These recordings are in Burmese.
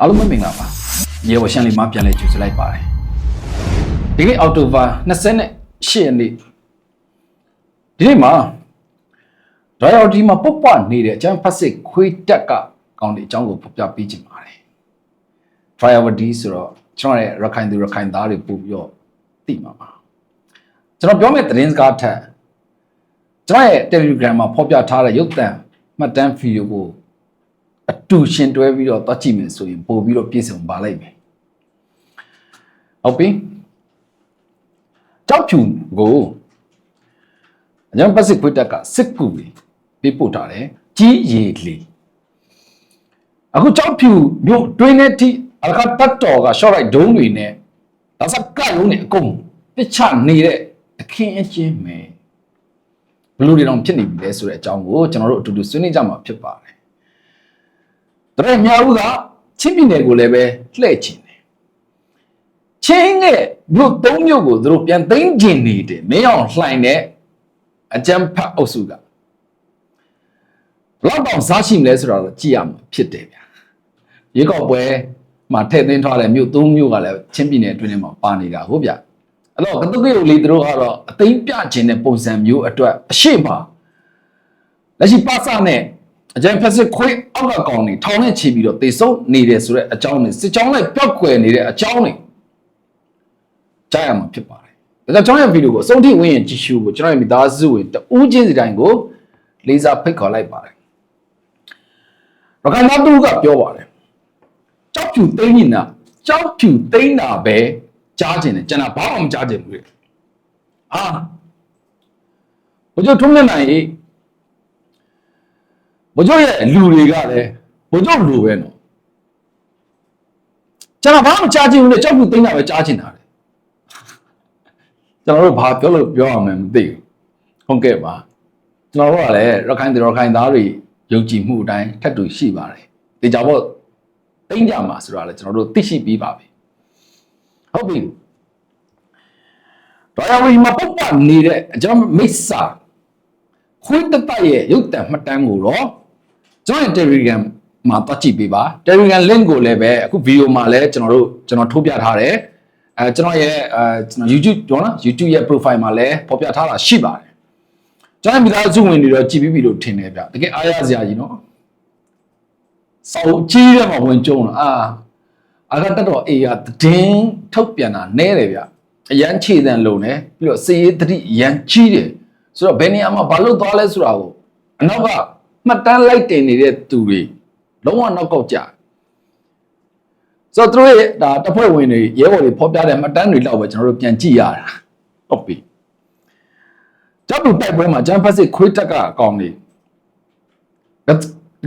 အားလုံးပဲမင်္ဂလာပါရေဝရှန်လေးမှာပြန်လဲကြိုဆိုလိုက်ပါတယ်ဒီနေ့အောက်တိုဘာ28ရက်နေ့ဒီနေ့မှာဒရိုင်ဒီမှာပုတ်ပွနေတဲ့အကျန်းဖတ်စစ်ခွေးတက်ကကောင်းတဲ့အကြောင်းကိုဖော်ပြပေးခြင်းပါတယ် Triavity ဆိုတော့ကျွန်တော်ရဲ့ရခိုင်သူရခိုင်သားတွေပို့ပြီးတော့သိမှာပါကျွန်တော်ပြောမယ့်သတင်းစကားထက်ကျွန်တော်ရဲ့ Telegram မှာဖော်ပြထားတဲ့ရုပ်သံမှတ်တမ်းဗီဒီယိုကို အတူရှင်တွဲပြီးတော့တွားကြည့်မယ်ဆိုရင်ပို့ပြီးတော့ပြည့်စုံပါလိမ့်မယ်ဟုတ်ပြီကြောက်ဖြူကိုအကြံပတ်စစ်ခွေးတက်ကစစ်ကူပြီးပေးပို့ထားတယ်ကြီးရည်လီအခုကြောက်ဖြူမြို့တွင်းနဲ့ထိအလကတတ်တော်က short right ဒုံးတွေနဲ့ဒါစကလုံးနဲ့အကုန်ပစ်ချနေတဲ့အခင်းအကျင်းပဲဘလူတွေတော့ဖြစ်နေပြီလဲဆိုတဲ့အကြောင်းကိုကျွန်တော်တို့အတူတူဆွေးနွေးကြမှာဖြစ်ပါတယ် တရက်မြောက်ဦးကချင်းပြည်နယ်ကိုလည်းပဲလှည့်ချင်တယ်ချင်းရဲ့မြို့သုံးမြို့ကိုသူတို့ပြန်သိမ်းကျင်နေတယ်မင်းအောင်လှိုင်တဲ့အကြမ်းဖက်အုပ်စုကဘလောက်တောင်စားရှိမလဲဆိုတော့ကြည့်ရမှာဖြစ်တယ်ဗျာရေကောက်ပွဲမှာထည့်သွင်းထားတဲ့မြို့သုံးမြို့ကလည်းချင်းပြည်နယ်အတွင်းထဲမှာပါနေတာဟုတ်ဗျအဲ့တော့ကတုတ်ကရုပ်လေးသူတို့ကတော့အသိမ်းပြခြင်းတဲ့ပုံစံမျိုးအတွက်အရှိမလက်ရှိပါစနဲ့ အကြံဖက်စစ်ခွေးအောက်ကကောင်နေထောင်နဲ့ချီပြီးတော့တေဆုံးနေတယ်ဆိုတဲ့အကြောင်းနဲ့စစ်ကြောင်းလိုက်ပြောက်ကွယ်နေတဲ့အကြောင်းတွေကြားရမှာဖြစ်ပါတယ်။ဒါကြောင့်ကျွန်တော်ရဲ့ဗီဒီယိုကိုအဆုံးထိဝင်ရင်ကြည့်ရှုဖို့ကျွန်တော်ရဲ့မိသားစုဝင်တဦးချင်းစီတိုင်းကိုလေးစားဖိတ်ခေါ်လိုက်ပါတယ်။ရခိုင်သားသူကပြောပါတယ်။ကြောက်ဖြူသိမ်းနေတာကြောက်ဖြူသိမ်းတာပဲကြားကျင်တယ်ကျွန်တော်ဘာမှမကြားကျင်ဘူးလေ။အာဘုရားထုံးနေနိုင်ရေး ဘုကျော်ရဲ့လူတွေကလည်းဘုကျော်လူပဲနော်ကျွန်တော်ဘာမှကြားချင်ဘူးလေကြောက်ဘူးသိနေတာပဲကြားချင်တာလေကျွန်တော်တို့ဘာပြောလို့ပြောရမှန်းမသိဘူးဟုတ်ကဲ့ပါကျွန်တော်တို့ကလည်းရခိုင်တွေရခိုင်သားတွေယုံကြည်မှုအတိုင်းထပ်တူရှိပါတယ်ဒီကြောင့်မို့သိကြမှာဆိုတာလည်းကျွန်တော်တို့သိရှိပြီးပါပြီဟုတ်ပြီတော်ရဝီမှာပုတ်ပနေတဲ့ကျွန်တော်မိစ္ဆာခွေးတတရဲ့ရုပ်တံမှတ်တမ်းကိုတော့ ကျွန်တော် Telegram မှာတွားကြည့်ပေးပါ Telegram link ကိုလည်းပဲအခု video မှာလည်းကျွန်တော်တို့ကျွန်တော်ထုတ်ပြထားတယ်အဲကျွန်တော်ရဲ့အဲကျွန်တော် YouTube တော့နော် YouTube ရဲ့ profile မှာလည်းဖော်ပြထားတာရှိပါတယ်ကျွန်တော်မိသားစုဝင်တွေတော့ကြည့်ပြီးပြီလို့ထင်တယ်ဗျတကယ်အားရစရာကြီးနော်စောက်ကြီးတဲ့မှာဝင်ကြုံတော့အာအာကတက်တော့အေးရတည်င်းထုတ်ပြန်တာနဲတယ်ဗျအရန်ခြေတန်လုံတယ်ပြီးတော့စေရေးတတိအရန်ကြီးတယ်ဆိုတော့ဘယ်နေရာမှာဘာလို့သွားလဲဆိုတာကိုအနောက်က မှတ်တမ်းလိုက်တင်နေတဲ့သူတွေလုံးဝနောက်ကောက်ကြဆိုတော့သူတို့ရဲ့ဒါတပ်ဖွဲ့ဝင်တွေရဲဘော်တွေဖော်ပြတဲ့မှတ်တမ်းတွေလောက်ပဲကျွန်တော်တို့ပြန်ကြည့်ရတာဟုတ်ပြီကြောက်လူတိုက်ပွဲမှာဂျမ်ဖက်စစ်ခွေးတက်ကအကောင်တွေတ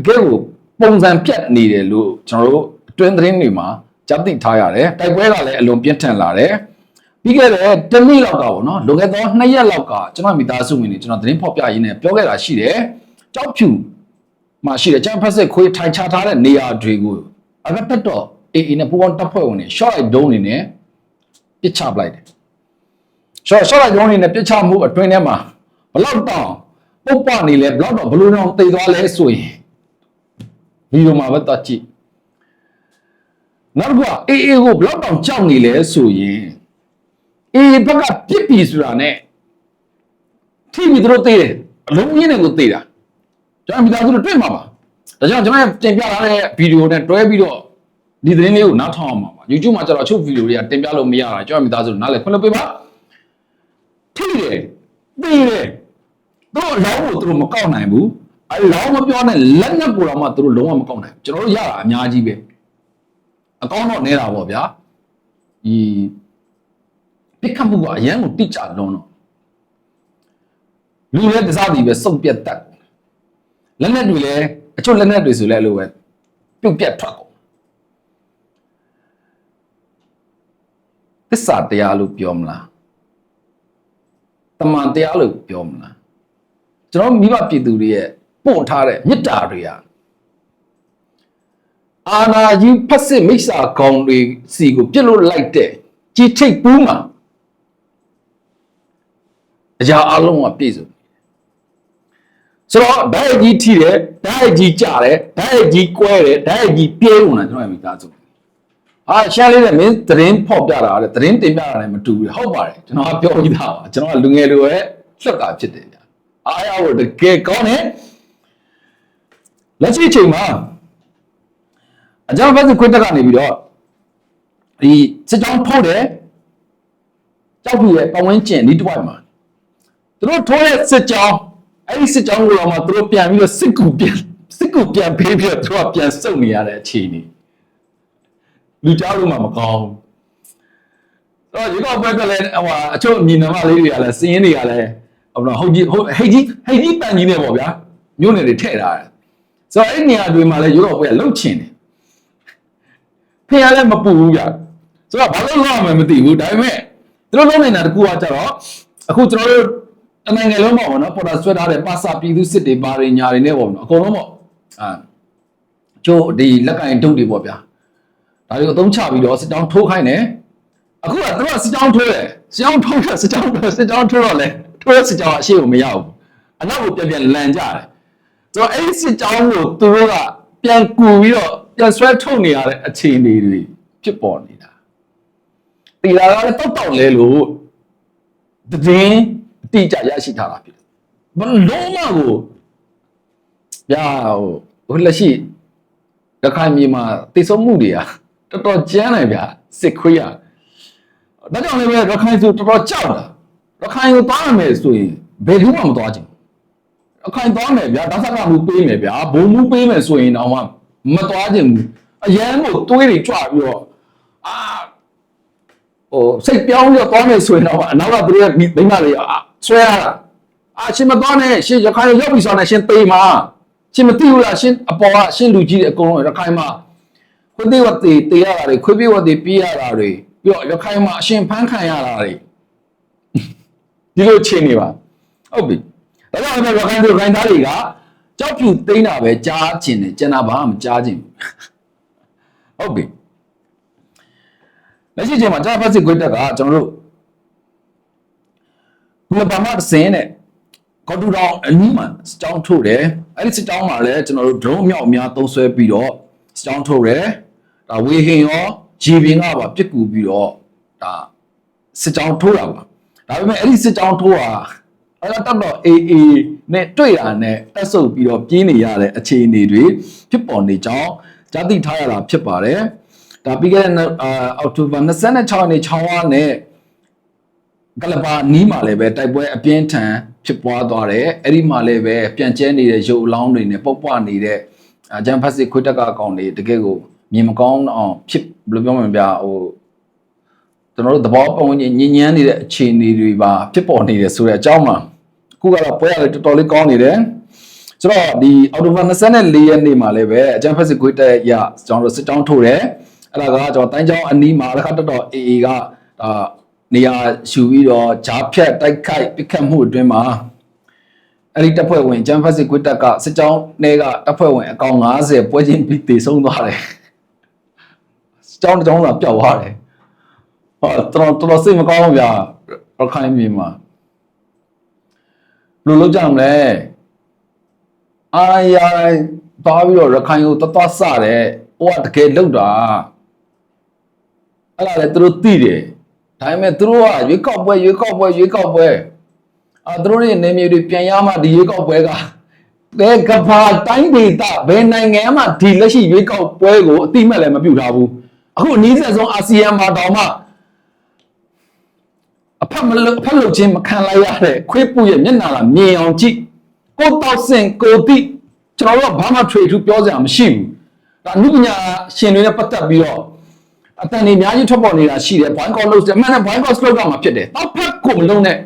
ကယ်ကိုပုံစံပြတ်နေတယ်လို့ကျွန်တော်တို့အတွင်းသတင်းတွေမှာကြားသိထားရတယ်တိုက်ပွဲကလည်းအလွန်ပြင်းထန်လာတယ်ပြီးခဲ့တဲ့တနေ့လောက်ကပေါ့နော်လွန်ခဲ့သော2ရက်လောက်ကကျွန်တော်မိသားစုဝင်တွေကျွန်တော်သတင်းဖော်ပြရင်းနဲ့ပြောခဲ့တာရှိတယ် ကြောက်ဖြူမှာရှိတဲ့ကျန်းဖက်စစ်ခွေးထိုင်ချထားတဲ့နေရာတွေကိုအကတက်တော့အေးအေးနဲ့ပူပေါင်းတပ်ဖွဲ့ဝင်တွေ short light ဒုံးနေနဲ့ပစ်ချပလိုက်တယ် short short light ဒုံးနေနဲ့ပစ်ချမှုအတွင်းထဲမှာဘလောက်တောင်ပုတ်ပနေလဲဘလောက်တော့ဘလို့တော့တိတ်သွားလဲဆိုရင်ဗီဒီယိုမှာပဲတော့ကြည့်နောက်တစ်ခုကအေးအေးကိုဘလောက်တောင်ကြောက်နေလဲဆိုရင်အေးဘက်ကပြစ်ပြီဆိုတာနဲ့ထိပြီးသူတို့သေးတယ်အလုံးကြီးနဲ့ကိုသေးတာ ကျွန်တော်မိသားစုတို့တွေ့မှာပါဒါကြောင့်ကျွန်တော်တင်ပြထားတဲ့ဗီဒီယိုနဲ့တွဲပြီးတော့ဒီသတင်းလေးကိုနားထောင်အောင်ပါ YouTube မှာကျတော့ချုပ်ဗီဒီယိုတွေကတင်ပြလို့မရတာကျွန်တော်မိသားစုနားလည်းခွင့်လို့ပေးပါထိတယ်သေးတယ်တို့လောင်းကိုသူတို့မကောက်နိုင်ဘူးအဲလောင်းမပြောနဲ့လက်နက်ကိုတော့မှသူတို့လုံးဝမကောက်နိုင်ဘူးကျွန်တော်တို့ရတာအများကြီးပဲအကောင်းတော့နေတာပေါ့ဗျာဒီပြစ်ခတ်မှုကအရန်ကိုတိကျလုံးတော့လူလည်းတစားစီပဲစုပ်ပြတ်တတ် လက်နက်တွေလည်းအချို့လက်နက်တွေဆိုလည်းအဲ့လိုပဲပြုတ်ပြတ်ထွက်ကုန်သစ္စာတရားလို့ပြောမလားတမန်တရားလို့ပြောမလားကျွန်တော်မိဘပြည်သူတွေရဲ့ပို့ထားတဲ့မေတ္တာတွေကအာနာကြီးဖက်စစ်မိစ္ဆာကောင်တွေစီကိုပြစ်လို့လိုက်တဲ့ကြီးထိတ်ပူးမှာအရာအလုံးကပြည့်စုံ ဆိုတော့ဓာတ်ကြီးထိတယ်ဓာတ်ကြီးကြတယ်ဓာတ်ကြီးကွဲတယ်ဓာတ်ကြီးပြဲကုန်တာကျွန်တော်မိသားစုအာရှမ်းလေးနဲ့မင်းသတင်းဖော်ပြတာတဲ့သတင်းတင်ပြတာလည်းမတူဘူးဟုတ်ပါတယ်ကျွန်တော်ကပြောပြီးသားပါကျွန်တော်ကလူငယ်လိုရဲ့လွတ်တာဖြစ်တယ်ဗျာအားရဖို့တကယ်ကောင်းတယ်လက်ရှိအချိန်မှာအကြောင်းဘက်စခွတ်တက်ကနေပြီးတော့ဒီစစ်ကြောင်းထုတ်တယ်ကြောက်ပြရဲ့ပဝန်းကျင်ဒီတစ်ဝိုက်မှာသူတို့ထိုးတဲ့စစ်ကြောင်း အဲ့ဒီစစ်ကြောင်းကိုတော့မှသူတို့ပြန်ပြီးတော့စစ်ကူပြန်စစ်ကူပြန်ပေးပြီးတော့သူကပြန်စုံနေရတဲ့အခြေအနေလူကြောက်လို့မှမကောင်းဘူးတော့ဒီကောက်ဘက်ကလည်းဟိုအချို့အမြင်နမလေးတွေကလည်းစင်းရင်းတွေကလည်းဟိုတော့ဟုတ်ကြီးဟုတ်ဟိတ်ကြီးဟိတ်ကြီးပန်ကြီးနေပေါ့ဗျာမြို့နယ်တွေထည့်ထားတယ်ဆိုတော့အဲ့နေရာတွေမှာလည်းရုပ်ောက်ပွဲလှုပ်ချင်တယ်ဖင်ရလည်းမပူဘူးဗျဆိုတော့ဘာလို့လောက်မှမသိဘူးဒါပေမဲ့သူတို့လုံးနေတာတကူကကြတော့အခုကျွန်တော်တို့ တနိုင်ငံလုံးပေါ့ဗောနော်ပေါ်တာဆွဲထားတဲ့ပါစာပြည်သူစစ်တွေဘာတွေညာတွေနဲ့ပေါ့နော်အကုန်လုံးပေါ့အာကျိုးဒီလက်ကင်တုတ်တွေပေါ့ဗျာဒါတွေကိုအသုံးချပြီးတော့စစ်တောင်းထိုးခိုင်းတယ်အခုကသူကစစ်တောင်းထိုးတယ်စစ်တောင်းထိုးတယ်စစ်တောင်းထိုးစစ်တောင်းထိုးတော့လေထိုးတဲ့စစ်တောင်းအရှိကိုမရဘူးအနောက်ကိုပြန်ပြန်လန်ကြတယ်ဆိုတော့အဲ့ဒီစစ်တောင်းကိုသူတို့ကပြန်ကူပြီးတော့ပြန်ဆွဲထုတ်နေရတဲ့အခြေအနေတွေဖြစ်ပေါ်နေတာတီလာကလည်းတောက်တောက်လဲလို့သတင်းအ တိအကျရရှိထားတာဖြစ်တယ်ဘလုံးမကိုဗျာဟိုဟိုလက်ရှိရခိုင်ပြည်မှာတိစုံမှုတွေကတော်တော်ကျန်းတယ်ဗျာစစ်ခွေးရဒါကြောင့်လည်းပဲရခိုင်ဆိုတော်တော်ကြောက်တာရခိုင်ကိုသွားရမယ်ဆိုရင်ဘယ်သူမှမသွားချင်ဘူးရခိုင်သွားမယ်ဗျာဒါသက်ကမှုပေးမယ်ဗျာဘုံမှုပေးမယ်ဆိုရင်တော့မသွားချင်ဘူးအရန်ကိုတွေးတွေကြွပြီးတော့အာဟိုစိတ်ပြောင်းပြီးတော့သွားမယ်ဆိုရင်တော့အနောက်ကသူတို့ရဲ့မိမလေးအာ ဆွဲရတာအာရှင်မသွားနဲ့ရှင်ရခိုင်ရောက်ပြီဆိုတော့ရှင်တေးမှာရှင်မသိဘူးလားရှင်အပေါ်ကရှင်လူကြီးတွေအကုန်လုံးရခိုင်မှာခွေးသေးဝတ်တေးတေးရတာတွေခွေးပြေးဝတ်တေးပြေးရတာတွေပြီးတော့ရခိုင်မှာအရှင်ဖမ်းခံရတာတွေဒီလိုချိန်နေပါဟုတ်ပြီဒါကြောင့်လည်းရခိုင်တို့ရခိုင်သားတွေကကြောက်ဖြူသိမ်းတာပဲကြားကျင်တယ်ကျန်တာဘာမှမကြားကျင်ဘူးဟုတ်ပြီလက်ရှိချိန်မှာကျွန်တော်ဖတ်စစ်ခွေးတက်ကကျွန်တော်တို့ ဘုလဘာမစင်းနဲ့ကော်တူတောင်အနီးမှာစတောင်းထုတ်တယ်အဲ့ဒီစတောင်းမှာလည်းကျွန်တော်တို့ drone မြောက်အများသုံးဆွဲပြီးတော့စတောင်းထုတ်တယ်ဒါဝေဟင်ရောဂျီပင်ကပါပြစ်ကူပြီးတော့ဒါစစ်တောင်းထိုးတာပါဒါပေမဲ့အဲ့ဒီစစ်တောင်းထိုးတာအဲ့တော့တော့ AA နဲ့တွေ့တာနဲ့တက်ဆုပ်ပြီးတော့ပြင်းနေရတဲ့အခြေအနေတွေဖြစ်ပေါ်နေကြောင်းကြားသိထားရတာဖြစ်ပါတယ်ဒါပြီးခဲ့တဲ့အာအောက်တိုဘာ26ရက်နေ့6ရက်နဲ့ ကလပါနီးမှာလည်းပဲတိုက်ပွဲအပြင်းထန်ဖြစ်ပွားသွားတယ်အဲ့ဒီမှာလည်းပဲပြန်ကျဲနေတဲ့ရုပ်အလောင်းတွေနဲ့ပုတ်ပွားနေတဲ့အဂျန်ဖက်စစ်ခွေးတက်ကကောင်တွေတကယ်ကိုမြင်မကောင်းအောင်ဖြစ်ဘယ်လိုပြောမလဲဗျာဟိုကျွန်တော်တို့သဘောပုံညဉ့်ညမ်းနေတဲ့အခြေအနေတွေပါဖြစ်ပေါ်နေတယ်ဆိုတဲ့အကြောင်းမှာအခုကတော့ပွဲရတော်တော်လေးကောင်းနေတယ်ဆိုတော့ဒီအော်တိုဘာ24ရက်နေ့မှာလည်းပဲအဂျန်ဖက်စစ်ခွေးတက်ရကျွန်တော်တို့စစ်တောင်းထုတ်တယ်အဲ့ဒါကကျွန်တော်တိုင်းချောင်းအနီးမှာတစ်ခါတော်တော် AA ကဒါ နေရာယူပြီးတော့ဂျားဖြတ်တိုက်ခိုက်ပစ်ခတ်မှုအတွင်းမှာအဲ့ဒီတပ်ဖွဲ့ဝင်ဂျမ်ဖတ်စစ်ကွတ်တက်ကစစ်ကြောင်းထဲကတပ်ဖွဲ့ဝင်အကောင်90ပွဲချင်းပြီးတည်ဆုံးသွားတယ်စစ်ကြောင်းတစ်ကြောင်းသာပျောက်သွားတယ်ဟောတော်တော်တော်စိတ်မကောင်းဘူးဗျာရခိုင်ပြည်မှာဘယ်လိုလုပ်ကြမလဲအာရသွားပြီးတော့ရခိုင်ကိုတတ်ဆတယ်ဟိုကတကယ်လောက်တာအဲ့ဒါလည်းသူတို့သိတယ် ဒါပေမဲ့သူတို့ကရွေးကောက်ပွဲရွေးကောက်ပွဲရွေးကောက်ပွဲအာသူတို့ရဲ့နေမျိုးတွေပြန်ရမှဒီရွေးကောက်ပွဲကဘယ်ကဘာတိုင်းဒေသဘယ်နိုင်ငံမှဒီလက်ရှိရွေးကောက်ပွဲကိုအတိမတ်လည်းမပြုထားဘူးအခုအနည်းဆုံးအာဆီယံမှာတောင်မှအဖက်မလို့အဖက်လို့ချင်းမခံလိုက်ရတဲ့ခွေးပူရဲ့မျက်နှာလာမြင်အောင်ကြည့်ကိုတောက်စင်ကိုတိကျွန်တော်တို့ကဘာမှထွေထူးပြောစရာမရှိဘူးဒါအနုပညာရှင်တွေနဲ့ပတ်သက်ပြီးတော့ အတန်တွေအများကြီးထွက်ပေါ်နေတာရှိတယ်ဘိုင်းကောလို့တယ်အမှန်နဲ့ဘိုင်းကောစလုတ်ကမှာဖြစ်တယ်တောက်ဖက်ကိုမလုံးနဲ့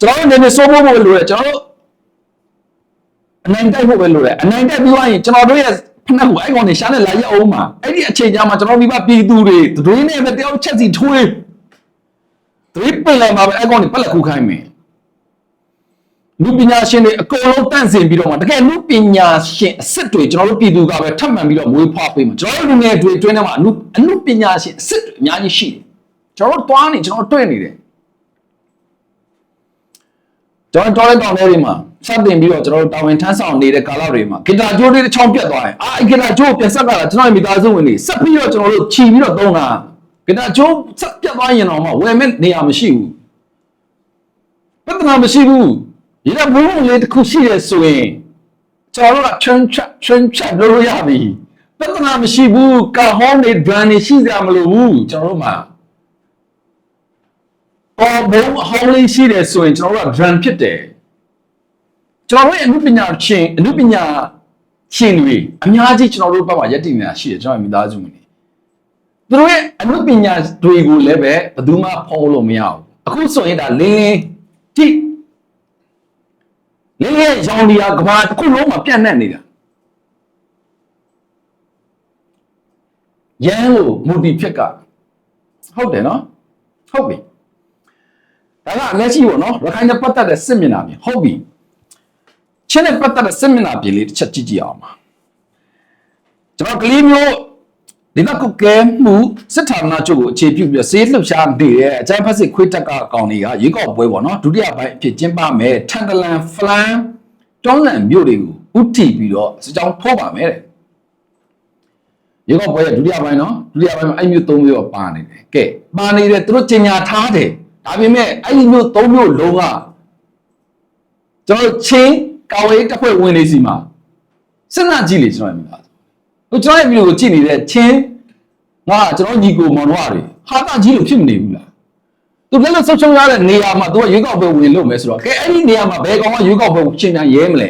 ကျွန်တော်တို့နေနေစိုးဖို့ပဲလိုတယ်ကျွန်တော်တို့အနိုင်တိုက်ဖို့ပဲလိုတယ်အနိုင်တိုက်ပြီးသွားရင်ကျွန်တော်တို့ရဲ့ဖက်ကိုအဲ့ကောင်နေရှားနဲ့လာရအောင်မှာအဲ့ဒီအချိန်ကြာမှာကျွန်တော်မိဘပြည်သူတွေဒွေးနဲ့ပဲတယောက်ချက်စီထွေးဒွေးပင်လိုက်မှာပဲအဲ့ကောင်နေပက်လက်ခုခိုင်းမယ် လူပညာရှင်တွေအကုန်လုံးတန့်စင်ပြီးတော့မှတကယ်လူပညာရှင်အစစ်တွေကျွန်တော်တို့ပြည်သူကပဲထပ်မှန်ပြီးတော့မွေးဖွားပေးမှာကျွန်တော်တို့လူငယ်တွေတွင်းထဲမှာအနုအနုပညာရှင်အစစ်တွေအများကြီးရှိတယ်ကျွန်တော်တို့တွားနေကျွန်တော်တို့တွေ့နေတယ်ကျွန်တော်တော်တဲ့တောင်ထဲတွေမှာစတင်ပြီးတော့ကျွန်တော်တို့တာဝန်ထမ်းဆောင်နေတဲ့ကာလတွေမှာဂီတာကြိုးလေးတစ်ချောင်းပြတ်သွားရင်အာဂီတာကြိုးပြန်ဆက်ကလာကျွန်တော်ရဲ့မိသားစုဝင်တွေဆက်ပြီးတော့ကျွန်တော်တို့ခြီပြီးတော့သုံးတာဂီတာကြိုးဆက်ပြတ်သွားရင်တော့မှဝယ်မဲ့နေရာမရှိဘူးပြဿနာမရှိဘူး ဒီတော့ဘုံလေးတစ်ခုရှိရဆိုရင်ကျွန်တော်တို့က train chat train chat လုပ်လို့ရပြီပြဿနာမရှိဘူးကာဟောင်းနေ brand နေရှိကြမလို့ဘူးကျွန်တော်တို့မှာအော်ဘုံအဟောင်းလေးရှိတယ်ဆိုရင်ကျွန်တော်တို့က brand ဖြစ်တယ်ကျွန်တော်တို့ရဲ့အမှုပညာရှင်အမှုပညာရှင်တွေအများကြီးကျွန်တော်တို့ဘက်မှာယက်တည်နေတာရှိတယ်ကျွန်တော်ရဲ့မိသားစုဝင်တွေသူတို့ရဲ့အမှုပညာတွေကိုလည်းပဲဘယ်သူမှဖော်လို့မရဘူးအခုဆိုရင်ဒါလင်းလင်းတိ လင်းလင်းရောင်လီယာကဘာတစ်ခုလုံးမှာပြန့်နှံ့နေတာရန်လို့မူတီဖြစ်ကဟုတ်တယ်နော်ဟုတ်ပြီဒါကအလက်ရှိပေါ့နော်ရခိုင်နဲ့ပတ်သက်တဲ့စစ်မျက်နှာပြင်ဟုတ်ပြီချင်းနဲ့ပတ်သက်တဲ့ seminar ပြင်လေးတစ်ချက်ကြည့်ကြည့်အောင်ပါကျွန်တော်ကလေးမျိုး ဒီတော့ကုတ်ကဲမှုစစ်ဌာနချုပ်ကိုအခြေပြုပြီးစေးလှုပ်ရှားနေတဲ့အကြမ်းဖက်စစ်ခွေးတက်ကအကောင်တွေကရေကောက်ပွဲပေါ့နော်ဒုတိယပိုင်းအဖြစ်ကျင်းပမယ်ထန်တလန်ဖလန်တွန်းလန်မြို့တွေကိုဥတီပြီးတော့စကြောင်းထိုးပါမယ်တဲ့ရေကောက်ပွဲရဲ့ဒုတိယပိုင်းနော်ဒုတိယပိုင်းမှာအဲ့မြို့၃မြို့ပါနေတယ်ကဲပါနေတယ်သူတို့ကြီးညာထားတယ်ဒါပေမဲ့အဲ့ဒီမြို့၃မြို့လုံးကကျွန်တော်ချင်းကာဝေးတပ်ဖွဲ့ဝင်လေးစီမှာစဉ်းစားကြည့်လေကျွန်တော်မြင်ပါ ဟိုကျွန်တော်ရဲ့ဗီဒီယိုကိုကြည့်နေတဲ့ချင်းငါကျွန်တော်ညီကိုမောင်တို့တွေဟာတာကြီးလို့ဖြစ်မနေဘူးလားသူလည်းလို့ဆုတ်ချုံရတဲ့နေရာမှာသူကရွေးကောက်ပွဲဝင်လို့မယ်ဆိုတော့ကဲအဲ့ဒီနေရာမှာဘယ်ကောင်ကရွေးကောက်ပွဲရှင်ပြန်ရဲမလဲ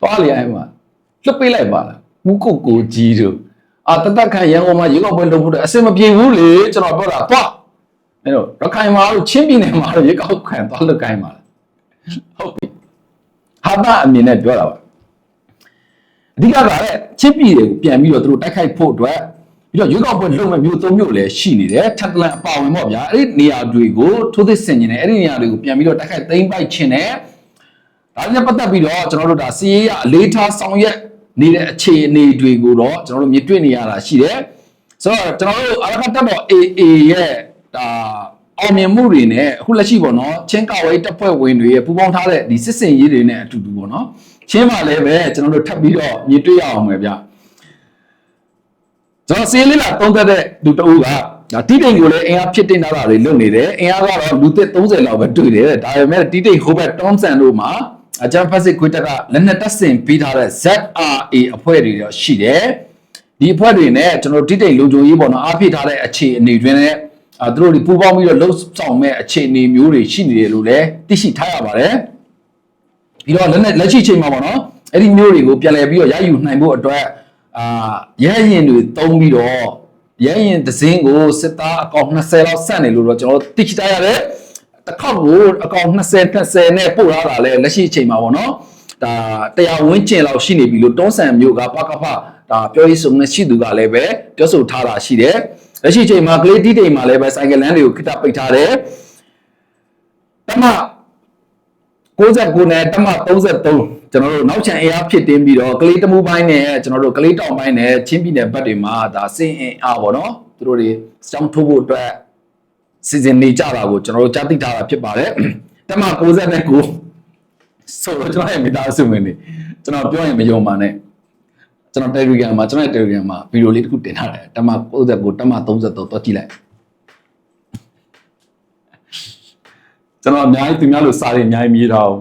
သွားလေအဲ့မှာလွတ်ပေးလိုက်ပါလားဘူးကုတ်ကိုကြီးတို့အာတသက်ခံရန်ကုန်မှာရွေးကောက်ပွဲလုပ်ဖို့အဆင်မပြေဘူးလေကျွန်တော်ပြောတာသွားအဲ့တော့ရခိုင်မှာလို့ချင်းပြည်နယ်မှာလို့ရေကောက်ခံသွားလို့ကိုင်းပါလားဟုတ်ပြီ ဟာတာအမြင်နဲ့ပြောတာပါအဓိကကလည်းချင်းပြည်တွေကိုပြန်ပြီးတော့သူတို့တိုက်ခိုက်ဖို့အတွက်ပြီးတော့ရွေးကောက်ပွဲလုပ်မဲ့မျိုးသုံးမျိုးလည်းရှိနေတယ်ထပ်လန်အပါဝင်ပေါ့ဗျာအဲ့ဒီနေရာတွေကိုထိုးသစ်ဆင်နေတယ်အဲ့ဒီနေရာတွေကိုပြန်ပြီးတော့တိုက်ခိုက်သိမ်းပိုက်ခြင်းနဲ့ဒါနဲ့ပတ်သက်ပြီးတော့ကျွန်တော်တို့ဒါစီးရေးရအလေးထားဆောင်ရွက်နေတဲ့အခြေအနေတွေကိုတော့ကျွန်တော်တို့မြင်တွေ့နေရတာရှိတယ်ဆိုတော့ကျွန်တော်တို့အရကတက်တော့ AA ရဲ့ဒါ အောင်မြင်မှုတွေနဲ့အခုလက်ရှိပေါ့နော်ချင်းကာဝေးတပ်ဖွဲ့ဝင်တွေရဲ့ပူးပေါင်းထားတဲ့ဒီစစ်စင်ရေးတွေနဲ့အတူတူပေါ့နော်ချင်းမှာလည်းပဲကျွန်တော်တို့ထပ်ပြီးတော့မြင်တွေ့ရအောင်ပဲဗျကျွန်တော်စီးလေးလာသုံးသက်တဲ့လူတအုပ်ကဒါတီးတိန်ကိုလည်းအင်အားဖြစ်တင်ထားတာတွေလုပ်နေတယ်အင်အားကတော့လူသစ်30လောက်ပဲတွေ့တယ်ဒါပေမဲ့တီးတိန်ဟိုဘက်တွန်းဆန်တို့မှာအကြံဖက်စစ်ခွေးတက်ကလက်နက်တပ်ဆင်ပေးထားတဲ့ ZRA အဖွဲ့တွေတော့ရှိတယ်ဒီအဖွဲ့တွေနဲ့ကျွန်တော်တီးတိန်လူကြုံရေးပေါ့နော်အားဖြစ်ထားတဲ့အခြေအနေတွင်လည်း အဲသူတို့ဒီပူပေါင်းပြီးတော့လှုပ်ဆောင်မဲ့အခြေအနေမျိုးတွေရှိနေတယ်လို့လည်းသိရှိထားရပါတယ်ပြီးတော့လက်နဲ့လက်ရှိချိန်မှာပေါ့နော်အဲ့ဒီမျိုးတွေကိုပြန်လည်ပြီးတော့ရယူနိုင်ဖို့အတွက်အာရဲရင်တွေတုံးပြီးတော့ရဲရင်သစင်းကိုစစ်သားအကောင့်20လောက်ဆက်နေလို့တော့ကျွန်တော်သိရှိထားရတယ်တစ်ခေါက်ကိုအကောင့်20 20နဲ့ပို့ထားတာလဲလက်ရှိအချိန်မှာပေါ့နော်ဒါတရားဝင်းကျင်လောက်ရှိနေပြီလို့တွန်းဆန်မျိုးကပကဖဒါပြောရေးဆိုနေရှိသူကလည်းပဲပြောဆိုထားတာရှိတယ် လက်ရှိချိန်မှာကလေးတီးတိမ်မှာလည်းပဲစိုက်ကလန်းတွေကိုခိတပိတ်ထားတယ်တမ69နဲ့တမ33ကျွန်တော်တို့နောက်ချန်အင်အားဖြစ်တင်းပြီးတော့ကလေးတမှုပိုင်းနဲ့ကျွန်တော်တို့ကလေးတောင်ပိုင်းနဲ့ချင်းပြည်နယ်ဘက်တွေမှာဒါစင်အင်အားပေါ့နော်သူတို့တွေစတောင်းထိုးဖို့အတွက်စီစဉ်နေကြတာကိုကျွန်တော်တို့ကြားသိထားတာဖြစ်ပါတယ်တမ69ဆိုတော့ကျွန်တော်ရဲ့မိသားစုဝင်တွေကျွန်တော်ပြောရင်မယုံပါနဲ့ ကျွန်တော် Telegram မှာကျွန်တော်ရဲ့ Telegram မှာဗီဒီယိုလေးတစ်ခုတင်ထားတယ်တမ69တမ33တော့ကြည့်လိုက်ကျွန်တော်အများကြီးသူများလို့စာတွေအများကြီးမြည်ထားအောင်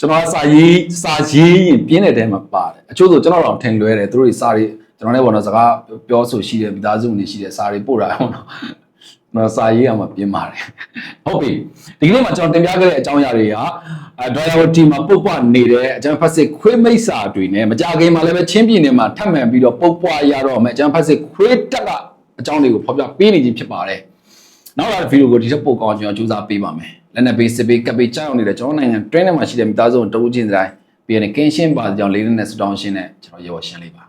ကျွန်တော်စာရေးစာရေးရင်ပြင်းတဲ့တဲမှာပါတယ်အချို့ဆိုကျွန်တော်တော့ထင်လွဲတယ်သူတို့တွေစာတွေကျွန်တော်လည်းပေါ့နော်စကားပြောဆိုရှိတယ်မိသားစုနေရှိတယ်စာတွေပို့တာပေါ့နော်ကျွ န်တော်စာရေးအောင်မပြင်းပါတယ်ဟုတ်ပြီဒီကနေ့မှာကျွန်တော်တင်ပြခဲ့တဲ့အကြောင်းအရာတွေကအဲဒရိုင်ယာတီမှာပုတ်ပွားနေတဲ့အကျန်းဖက်စစ်ခွေးမိတ်စာတွေနဲ့မကြခင်မှာလည်းပဲချင်းပြည်နယ်မှာထပ်မံပြီးတော့ပုတ်ပွားရတော့မယ်အကျန်းဖက်စစ်ခွေးတက်ကအကြောင်းတွေကိုဖော်ပြပေးနေခြင်းဖြစ်ပါတယ်နောက်လာတဲ့ဗီဒီယိုကိုဒီထက်ပိုကောင်းကျွန်တော်ကြိုးစားပေးပါမယ်လက်နက်ပေးစစ်ပေးကပ်ပေးကြောက်နေတဲ့ကျွန်တော်နိုင်ငံ train ထဲမှာရှိတဲ့မိသားစုတအုပ်ချင်းတိုင်းပြည်နေကင်းရှင်းပါကြောင်လေးနဲ့စတောင်းရှင်းနဲ့ကျွန်တော်ရေဝရှင်းလေးပါ